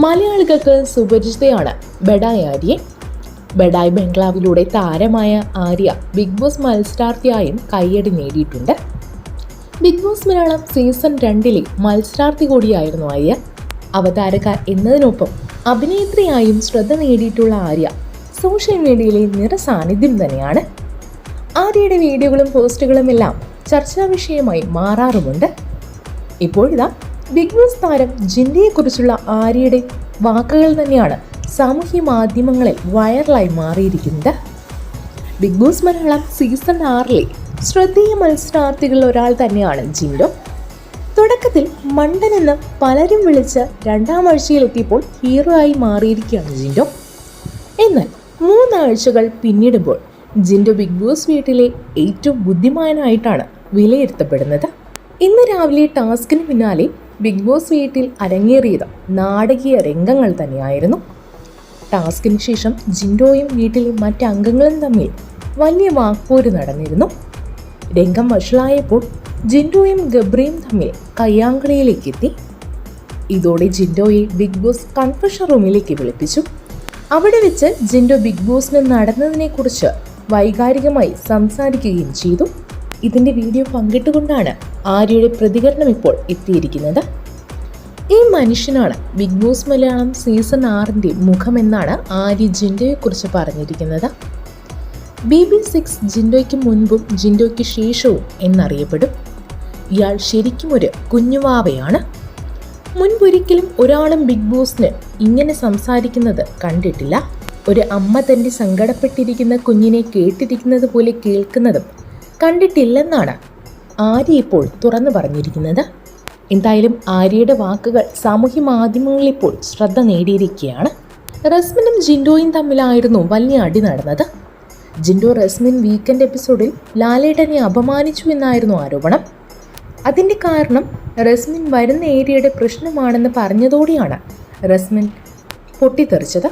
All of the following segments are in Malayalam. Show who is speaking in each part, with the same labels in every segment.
Speaker 1: മലയാളികൾക്ക് സുപരിചിതയാണ് ബഡായ് ആര്യ ബഡായ് ബംഗ്ലാവിലൂടെ താരമായ ആര്യ ബിഗ് ബോസ് മത്സരാർത്ഥിയായും കയ്യടി നേടിയിട്ടുണ്ട്. ബിഗ് ബോസ് മലയാളം സീസൺ രണ്ടിലെ മത്സരാർത്ഥി കൂടിയായിരുന്നു ആര്യ. അവതാരക എന്നതിനൊപ്പം അഭിനേത്രിയായും ശ്രദ്ധ നേടിയിട്ടുള്ള ആര്യ സോഷ്യൽ മീഡിയയിലെ നിറസാന്നിധ്യം തന്നെയാണ്. ആര്യയുടെ വീഡിയോകളും പോസ്റ്റുകളും എല്ലാം ചർച്ചാ വിഷയമായി മാറാറുമുണ്ട്. ഇപ്പോഴിതാ ബിഗ് ബോസ് താരം ജിൻഡയെക്കുറിച്ചുള്ള ആര്യയുടെ വാക്കുകൾ തന്നെയാണ് സാമൂഹ്യ മാധ്യമങ്ങളിൽ വൈറലായി മാറിയിരിക്കുന്നത്. ബിഗ് ബോസ് മലയാളം സീസൺ ആറിലെ ശ്രദ്ധേയ മത്സരാർത്ഥികളിൽ ഒരാൾ തന്നെയാണ് ജിൻഡോ. തുടക്കത്തിൽ മണ്ടൻ എന്ന് പലരും വിളിച്ച് രണ്ടാം ആഴ്ചയിലെത്തിയപ്പോൾ ഹീറോ ആയി മാറിയിരിക്കുകയാണ് ജിൻഡോ. എന്നാൽ മൂന്നാഴ്ചകൾ പിന്നിടുമ്പോൾ ജിൻഡോ ബിഗ് ബോസ് വീട്ടിലെ ഏറ്റവും ബുദ്ധിമാനായിട്ടാണ് വിലയിരുത്തപ്പെടുന്നത്. ഇന്ന് രാവിലെ ടാസ്കിന് പിന്നാലെ ബിഗ് ബോസ് വീട്ടിൽ അരങ്ങേറിയത് നാടകീയ രംഗങ്ങൾ തന്നെയായിരുന്നു. ടാസ്കിന് ശേഷം ജിൻഡോയും വീട്ടിലെ മറ്റ് അംഗങ്ങളും തമ്മിൽ വലിയ വാക്പോര് നടന്നിരുന്നു. രംഗം വഷളായപ്പോൾ ജിൻഡോയും ഗബ്രിയും തമ്മിൽ കയ്യാങ്കളിയിലേക്ക് എത്തി. ഇതോടെ ജിൻഡോയെ ബിഗ് ബോസ് കൺഫഷൻ റൂമിലേക്ക് വിളിപ്പിച്ചു. അവിടെ വെച്ച് ജിൻഡോ ബിഗ് ബോസിന് നടന്നതിനെക്കുറിച്ച് വൈകാരികമായി സംസാരിക്കുകയും ചെയ്തു. ഇതിന്റെ വീഡിയോ പങ്കിട്ടുകൊണ്ടാണ് ആര്യയുടെ പ്രതികരണം ഇപ്പോൾ എത്തിയിരിക്കുന്നത്. ഈ മനുഷ്യനാണ് ബിഗ് ബോസ് മലയാളം സീസൺ ആറിന്റെ മുഖമെന്നാണ് ആര്യ ജിൻഡോയെക്കുറിച്ച് പറഞ്ഞിരിക്കുന്നത്. ബി ബി സിക്സ് ജിൻഡോയ്ക്ക് മുൻപും ജിൻഡോയ്ക്ക് ശേഷവും എന്നറിയപ്പെടും. ഇയാൾ ശരിക്കും ഒരു കുഞ്ഞുവാവയാണ്. മുൻപൊരിക്കലും ഒരാളും ബിഗ് ബോസിന് ഇങ്ങനെ സംസാരിക്കുന്നത് കണ്ടിട്ടില്ല. ഒരു അമ്മ തന്റെ സങ്കടപ്പെട്ടിരിക്കുന്ന കുഞ്ഞിനെ കേട്ടിരിക്കുന്നത് പോലെ കേൾക്കുന്നതും കണ്ടിട്ടില്ലെന്നാണ് ആര്യ ഇപ്പോൾ തുറന്നു പറഞ്ഞിരിക്കുന്നത്. എന്തായാലും ആര്യയുടെ വാക്കുകൾ സാമൂഹ്യ മാധ്യമങ്ങളിൽ ഇപ്പോൾ ശ്രദ്ധ നേടിയിരിക്കുകയാണ്. റസ്മിനും ജിൻഡോയും തമ്മിലായിരുന്നു വലിയ അടി നടന്നത്. ജിൻഡോ റസ്മിൻ വീക്കെൻഡ് എപ്പിസോഡിൽ ലാലേട്ടനെ അപമാനിച്ചു എന്നായിരുന്നു ആരോപണം. അതിന്റെ കാരണം റസ്മിൻ വരുന്ന ഏരിയയുടെ പ്രശ്നമാണെന്ന് പറഞ്ഞതോടെയാണ് റസ്മിൻ പൊട്ടിത്തെറിച്ചത്.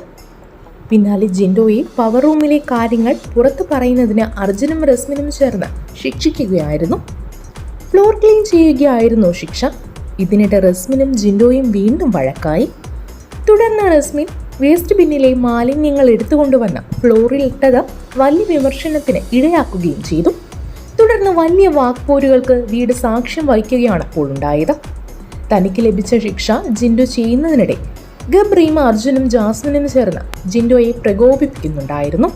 Speaker 1: പിന്നാലെ ജിൻഡോയെ പവർ റൂമിലെ കാര്യങ്ങൾ പുറത്തു പറയുന്നതിന് അർജുനും റസ്മിനും ചേർന്ന് ശിക്ഷിക്കുകയായിരുന്നു. ഫ്ലോർ ക്ലീൻ ചെയ്യുകയായിരുന്നു ശിക്ഷ. ഇതിനിടെ റസ്മിനും ജിൻഡോയും വീണ്ടും വഴക്കായി. തുടർന്ന് റസ്മിൻ വേസ്റ്റ് ബിന്നിലെ മാലിന്യങ്ങൾ എടുത്തുകൊണ്ടുവന്ന ഫ്ലോറിൽ ഇട്ടത് വലിയ വിമർശനത്തിന് ഇടയാക്കുകയും ചെയ്തു. തുടർന്ന് വലിയ വാക്പോരുകൾക്ക് വീട് സാക്ഷ്യം വഹിക്കുകയാണ് അപ്പോൾ ഉണ്ടായത്. തനിക്ക് ലഭിച്ച ശിക്ഷ ജിൻഡു ചെയ്യുന്നതിനിടെ ഗബ്രിയും അർജുനും ജാസ്മിനും ചേർന്ന് ജിൻഡോയെ പ്രകോപിപ്പിക്കുന്നുണ്ടായിരുന്നു.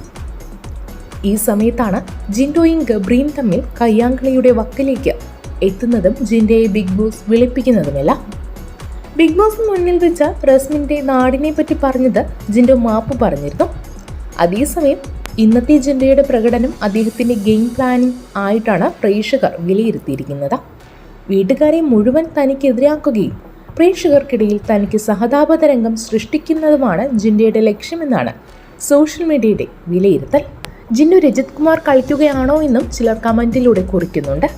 Speaker 1: ഈ സമയത്താണ് ജിൻഡോയും ഗബ്രീം തമ്മിൽ കയ്യാങ്കളിയുടെ വക്കിലേക്ക് എത്തുന്നതും ജിൻഡയെ ബിഗ് ബോസ് വിളിപ്പിക്കുന്നതുമെല്ലാം. ബിഗ് ബോസ് മുന്നിൽ വെച്ച റസ്മിന്റെ നാടിനെ പറ്റി പറഞ്ഞത് ജിൻഡോ മാപ്പ് പറഞ്ഞിരുന്നു. അതേസമയം ഇന്നത്തെ ജിൻഡയുടെ പ്രകടനം അദ്ദേഹത്തിന്റെ ഗെയിം പ്ലാനിംഗ് ആയിട്ടാണ് പ്രേക്ഷകർ വിലയിരുത്തിയിരിക്കുന്നത്. വീട്ടുകാരെ മുഴുവൻ തനിക്കെതിരാക്കുകയും പ്രേക്ഷകർക്കിടയിൽ തനിക്ക് സഹതാപതരംഗം സൃഷ്ടിക്കുന്നതുമാണ് ജിൻഡയുടെ ലക്ഷ്യമെന്നാണ് സോഷ്യൽ മീഡിയയുടെ വിലയിരുത്തൽ. ജിന്നു രജിത് കുമാർ കളിക്കുകയാണോ എന്നും ചിലർ കമന്റിലൂടെ കുറിക്കുന്നുണ്ട്.